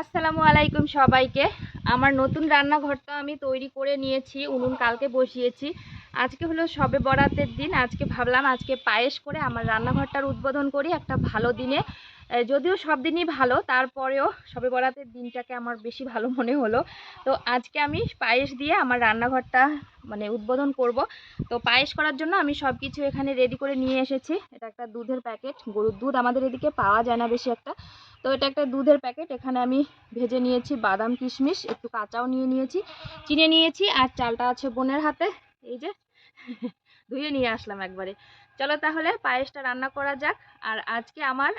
আসসালামু আলাইকুম সবাইকে। আমার নতুন রান্নাঘরটা আমি তৈরি করে নিয়েছি, উনুন কালকে বসিয়েছি। আজকে হলো সবে বরাতের দিন, আজকে ভাবলাম আজকে পায়েস করে আমার রান্নাঘরটার উদ্বোধন করি একটা ভালো দিনে। যদিও সব দিনই ভালো, তারপরেও সবে বরাতের দিনটাকে আমার বেশি ভালো মনে হলো। তো আজকে আমি পায়েস দিয়ে আমার রান্নাঘরটা মানে উদ্বোধন করব। তো পায়েস করার জন্য আমি সব কিছু এখানে রেডি করে নিয়ে এসেছি। এটা একটা দুধের প্যাকেট গরুর দুধ আমাদের এদিকে পাওয়া যায় না বেশি একটা। তো এটা একটা দুধের প্যাকেট। এখানে আমি ভেজে নিয়েছি বাদাম, কিশমিশ, একটু কাঁচাও নিয়ে নিয়েছি, চিনে নিয়েছি, আর চালটা আছে বোনের হাতে। এই যে, ধুয়ে নিয়ে আসলাম একবারে। চলো তাহলে পায়েসটা রান্না করা যাক। আর আজকে আমার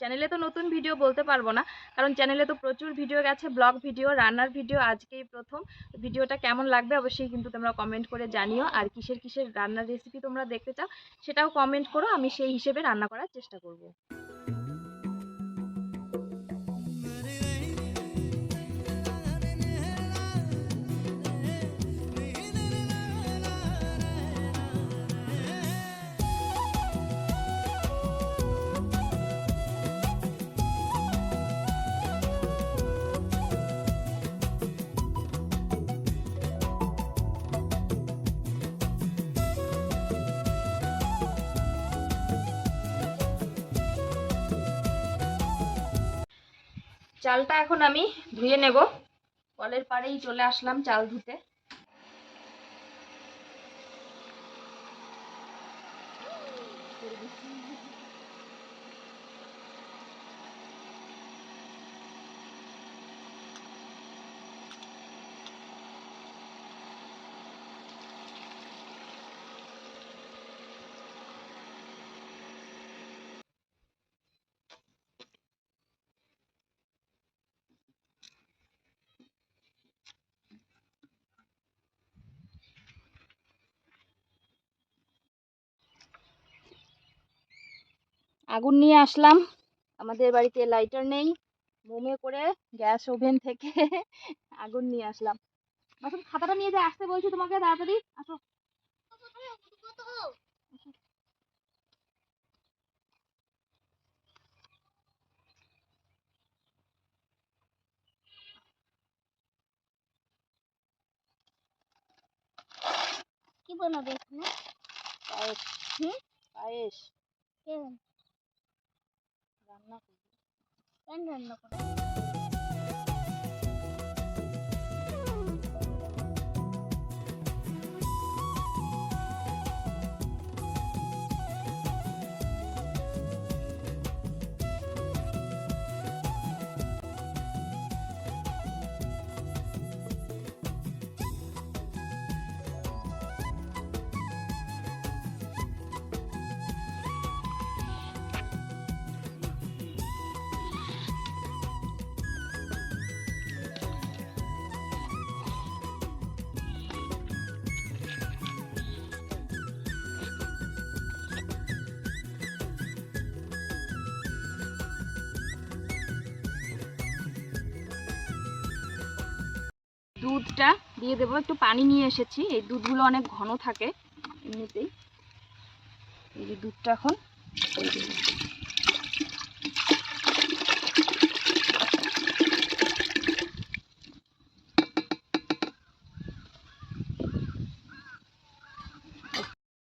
চ্যানেলে তো নতুন ভিডিও বলতে পারব না, কারণ চ্যানেলে তো প্রচুর ভিডিও গেছে, ব্লগ ভিডিও, রান্নার ভিডিও আজকেই প্রথম। ভিডিওটা কেমন লাগবে অবশ্যই কিন্তু তোমরা কমেন্ট করে জানিও। আর কিসের কিসের রান্নার রেসিপি তোমরা দেখতে চাও, সেটাও কমেন্ট করো। আমি সেই হিসেবে রান্না করার চেষ্টা করব। চালটা এখন আমি ধুয়ে নেব। কলের পাড়েই চলে আসলাম চাল ধুতে। আগুন নিয়ে আসলাম। আমাদের বাড়িতে লাইটার নেই। মোমে করে গ্যাস ওভেন থেকে আগুন নিয়ে আসলাম। বাসন খাতাটা নিয়ে যা আসতে বলছি তোমাকে তাড়াতাড়ি আসো। কি বানাবে এখানে? পায়েস। হুম? পায়েস। কেন রান্না করবে দুধটা দিয়ে দেবো, একটু পানি নিয়ে এসেছি। এই দুধগুলো অনেক ঘন থাকে এমনিতেই। এই যে দুধটা এখন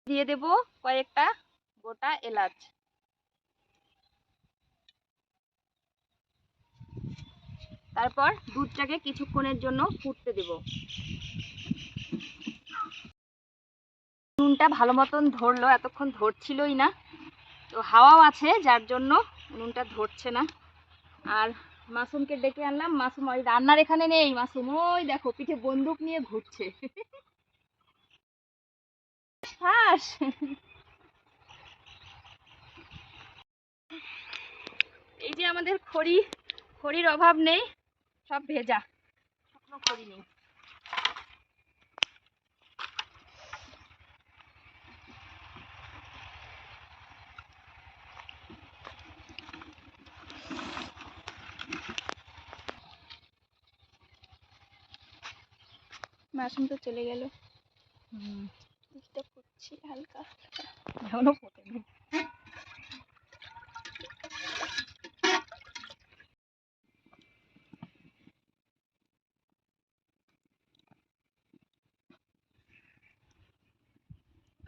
দিয়ে দেবো। কয়েকটা গোটা এলাচ। তারপর দুধটাকে কিছুক্ষণের জন্য ফুটতে দেব। নুনটা ভালো মতন ধরলো, এতক্ষণ ধরছিলই না। তো হাওয়াও আছে, যার জন্য নুনটা ধরছে না। আর মাসুমকে ডেকে আনলাম, মাসুম ওই রান্নার এখানে নেই। মাসুম ওই দেখো, পিঠে বন্দুক নিয়ে ঘুরছে। এই যে আমাদের খড়ি, খড়ির অভাব নেই। সব ভেজা। শুকনো নেই মাসুম তো চলে গেল। ডিস্টার্ব করছি হালকা হালকা। এখনও ফোটেনি।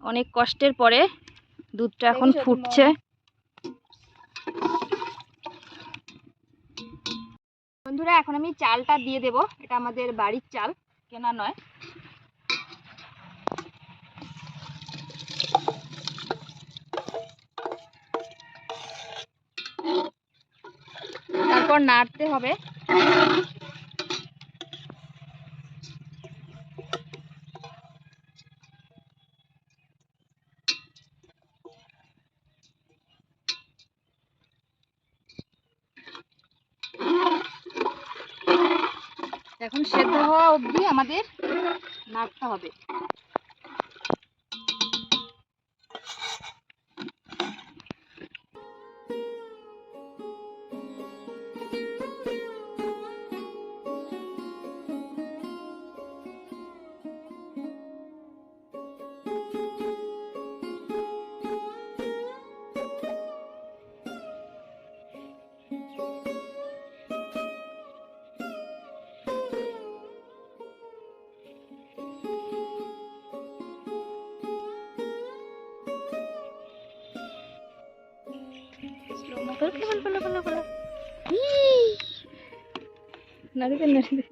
অনেক কষ্টের পরে দুধটা এখন ফুটছে। বন্ধুরা এখন আমি চালটা দিয়ে দেব। এটা আমাদের বাড়ির চাল কেনা নয়। তারপর নাড়তে হবে। এখন সেদ্ধ হওয়া অবধি আমাদের নাড়তে হবে। নাড়িবে নাড়িবে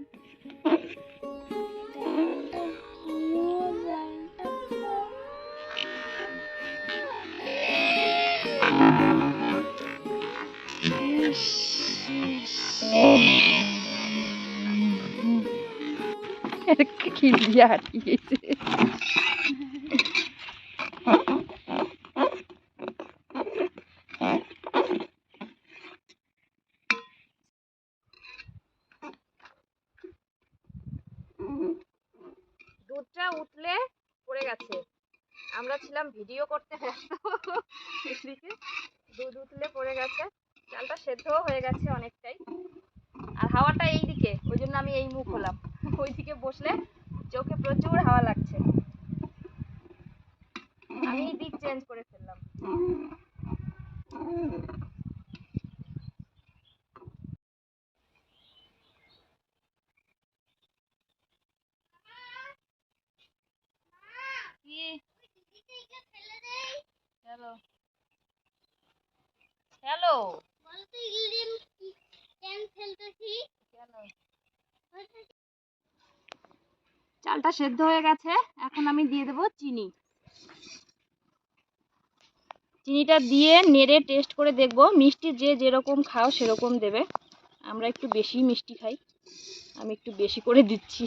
কি বিয়া হারিয়ে গেছে দুধটা উঠলে পড়ে গেছে আমরা ছিলাম ভিডিও করতে এদিকে দুধ উঠলে পড়ে গেছে। চালটা সেদ্ধও হয়ে গেছে অনেকটাই। আর হাওয়াটা এইদিকে, ওই জন্য আমি এই মুখ হলাম। ওই দিকে বসলে চোখে প্রচুর হাওয়া লাগছে। আমি দিক চেঞ্জ করে ফেললাম কি হ্যালো হ্যালো বলতো ইলিম কেন ফেলতেছি কেন চালটা সেদ্ধ হয়ে গেছে। এখন আমি দিয়ে দেবো চিনি। চিনিটা দিয়ে নেড়ে টেস্ট করে দেখব। মিষ্টি যে যেরকম খাও সেরকম দেবে। আমরা একটু বেশি মিষ্টি খাই। আমি একটু বেশি করে দিচ্ছি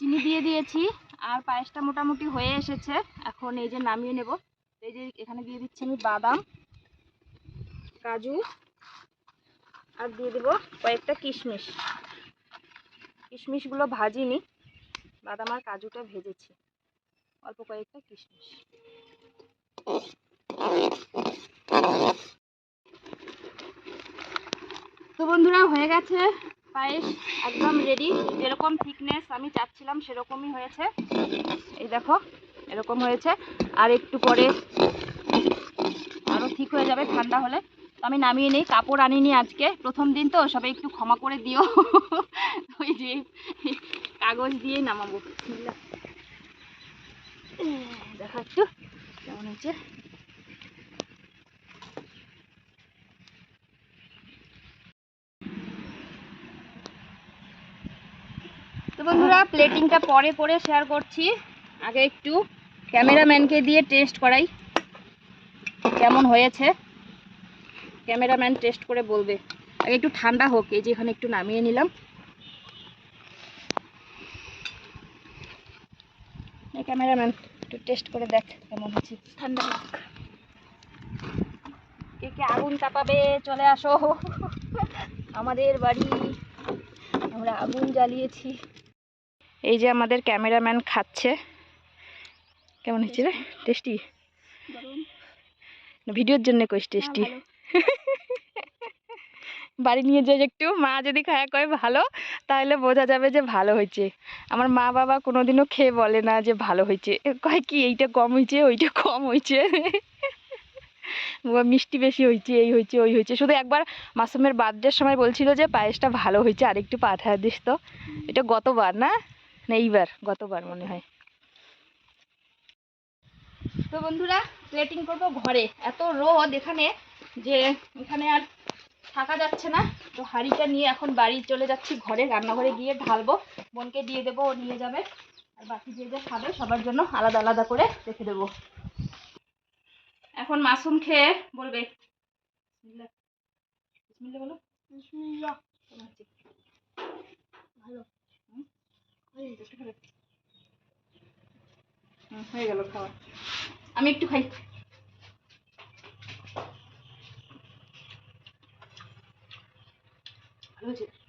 চিনি দিয়ে দিয়েছি, আর পায়েসটা মোটামুটি হয়ে এসেছে। এখন এই যে নামিয়ে নেব। এই যে এখানে দিয়ে দিচ্ছি আমি বাদাম, কাজু, আর দিয়ে দেবো কয়েকটা কিশমিশ। কিশমিশগুলো ভাজিনি, বাদাম আর কাজুটা ভেজেছি। অল্প কয়েকটা কিশমিশ। তো বন্ধুরা, হয়ে গেছে। পায়েস একদম রেডি যেরকম থিকনেস আমি চাচ্ছিলাম, সেরকমই হয়েছে। এই দেখো, এরকম হয়েছে। আর একটু পরে আরও ঠিক হয়ে যাবে ঠান্ডা হলে। তো আমি নামিয়ে নিই, কাপড় আনিনি আজকে। প্রথম দিন তো, সবাই একটু ক্ষমা করে দিও। ওই যে, কাগজ দিয়ে নামাবো। দেখা একটু, কেমন হয়েছে? তো বন্ধুরা প্লেটিংটা পরে পরে শেয়ার করছি। আগে একটু ক্যামেরাম্যানকে দিয়ে টেস্ট করাই, কেমন হয়েছে। ক্যামেরাম্যান টেস্ট করে বলবে। আগে একটু ঠান্ডা হোক, এই যে এখানে একটু নামিয়ে নিলাম। ক্যামেরাম্যান একটু টেস্ট করে দেখ কেমন হচ্ছে। ঠান্ডা লাগ কে কে আগুন তাপাবে চলে আসো। আমাদের বাড়ি। আমরা আগুন জ্বালিয়েছি। এই যে আমাদের ক্যামেরাম্যান খাচ্ছে। কেমন হয়েছে রে? টেস্টি? ভিডিওর জন্য কইস টেস্টি। বাড়ি নিয়ে যাই একটু। মা যদি খায়া কয় ভালো তাহলে বোঝা যাবে যে ভালো হয়েছে। আমার মা বাবা কোনোদিনও খেয়ে বলে না যে ভালো হয়েছে। কয় কি এইটা কম হয়েছে ওইটা কম হয়েছে। মিষ্টি বেশি হয়েছে এই হয়েছে ওই হয়েছে। শুধু একবার মাসুমের বার্থডের সময় বলছিল যে পায়েসটা ভালো হয়েছে আর একটু পাঠা দিস তো। এটা গতবার না? না এইবার গতবার মনে হয়। তো বন্ধুরা প্লেটিং করব ঘরে। এত রোদ এখানে যে এখানে আর থাকা যাচ্ছে না। তো হাঁড়িটা নিয়ে এখন বাড়ি চলে যাচ্ছি ঘরে রান্নাঘরে গিয়ে ঢালবো। বোনকে দিয়ে দেবো ও নিয়ে যাবে। আর বাকি যে যে খাবে সবার জন্য আলাদা আলাদা করে রেখে দেবো। এখন মাসুম খেয়ে বলবে। বলো? ভালো হুম? ওই একটু খাবে। হুম, হয়ে গেল খাওয়া আমি একটু খাই হয়েছে।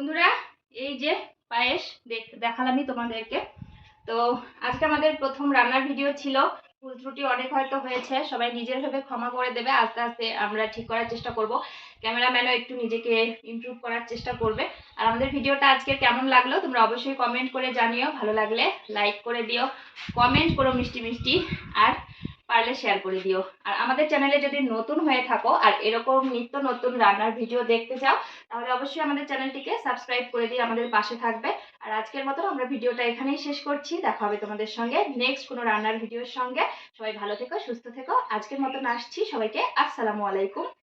বন্ধুরা, এই যে পায়েস দেখ, দেখালামই তোমাদেরকে। তো আজকে আমাদের প্রথম রান্নার ভিডিও ছিল। ভুল ত্রুটি অনেক হয়তো হয়েছে, সবাই নিজের ভেবে ক্ষমা করে দেবে। আস্তে আস্তে আমরা ঠিক করার চেষ্টা করব। ক্যামেরাম্যানও একটু নিজেকে ইমপ্রুভ করার চেষ্টা করবে। আর আমাদের ভিডিওটা আজকে কেমন লাগল, তোমরা অবশ্যই কমেন্ট করে জানিও। ভালো লাগলে লাইক করে দিও। কমেন্ট করো মিষ্টি মিষ্টি। আর পারলে শেয়ার করে দিও। আর আমাদের চ্যানেলে যদি নতুন হয়ে থাকো আর এরকম নিত্য নতুন রান্নার ভিডিও দেখতে চাও, তাহলে অবশ্যই আমাদের চ্যানেলটিকে সাবস্ক্রাইব করে দিয়ে আমাদের পাশে থাকবে। আর আজকের মতো আমরা ভিডিওটা এখানেই শেষ করছি। দেখা হবে তোমাদের সঙ্গে নেক্সট কোনো রান্নার ভিডিওর সঙ্গে। সবাই ভালো থেকো, সুস্থ থেকো। আজকের মতন আসছি সবাইকে। আসসালামু আলাইকুম।